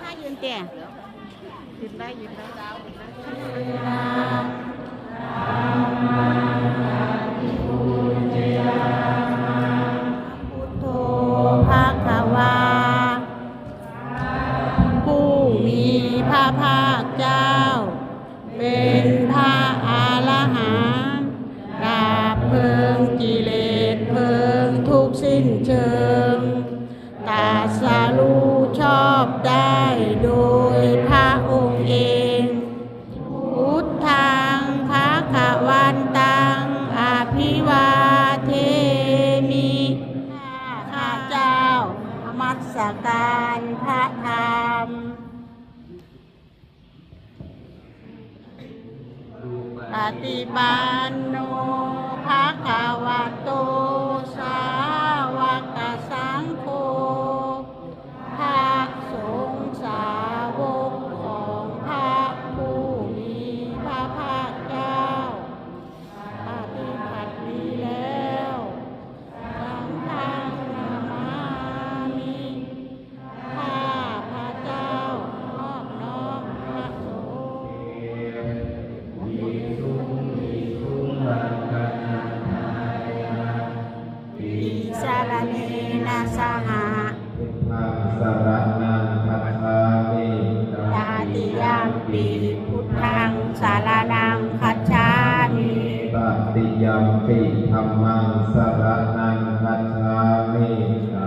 ถ้ายืนเตี่ยยืนได้ยืนได้พุทโธภาควาผู้มีพระภาคเจ้า เป็นพระอาลหันต์ดาบเพลิงกิเลสเพลิงทุกสิ้นเชิง อบได้โดยพระองค์เอง พุทธังภาควันตังอภิวาเทมิข้าเจ้ามัสการพระธรรมปฏิบันโนภะคะวะโตสา เนนะสหะพุทธังสรณังคัจฉามิตาติยามปีพุทธังสารนังคัจฉามิตติยัมปิธัมมังสรณังคัจฉามิ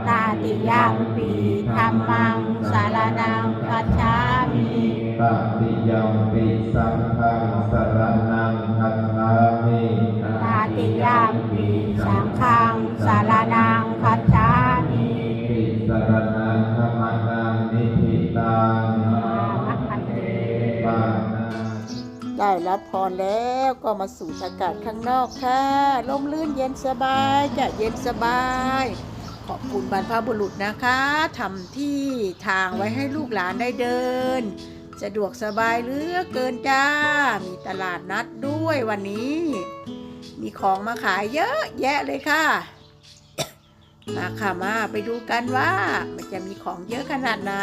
ตาติยามปีธรรมังสารนังคัจฉามิตติยัมปิสังฆังสร ได้รับพรแล้วก็มาสูดอากาศข้างนอกค่ะลมลื่นเย็นสบายจะเย็นสบาย ขอบคุณบรรพบุรุษนะคะทำที่ทางไว้ให้ลูกหลานได้เดิน สะดวกสบายเหลือเกินจ้า มีตลาดนัดด้วยวันนี้ มีของมาขายเยอะแยะเลยค่ะ มาค่ะมาไปดูกันว่ามันจะมีของเยอะขนาดไหน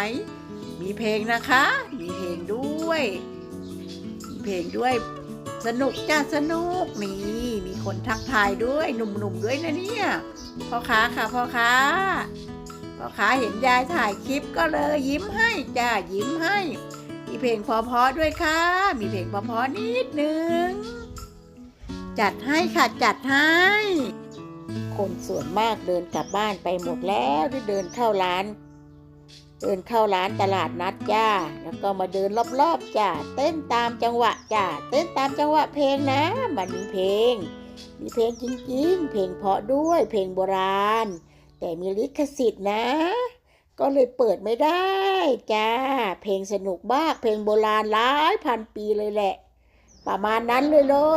มีเพลงนะคะ มีเพลงด้วย เพลงด้วย สนุกจ้าสนุกนี่มีคนทักทายด้วยหนุ่มๆด้วยนะเนี่ยพ่อค้าค่ะพ่อค้าพ่อค้าเห็นยายถ่ายคลิปก็เลยยิ้มให้จ้ายิ้มให้ มีเพลงเพอๆด้วยค่ะ มีเพลงเพอๆนิดนึงจัดให้ค่ะจัดให้ คนส่วนมากเดินกลับบ้านไปหมดแล้วได้เดินเข้าร้าน เดินเข้าร้านตลาดนัดจ้า แล้วก็มาเดินรอบๆจ้า เต้นตามจังหวะจ้า เต้นตามจังหวะเพลงนะ มันมีเพลง มีเพลงจริงๆ เพลงเพราะด้วย เพลงโบราณ แต่มีลิขสิทธิ์นะ ก็เลยเปิดไม่ได้จ้า เพลงสนุกมาก เพลงโบราณหลายพันปีเลยแหละ ประมาณนั้นเลยเหรอ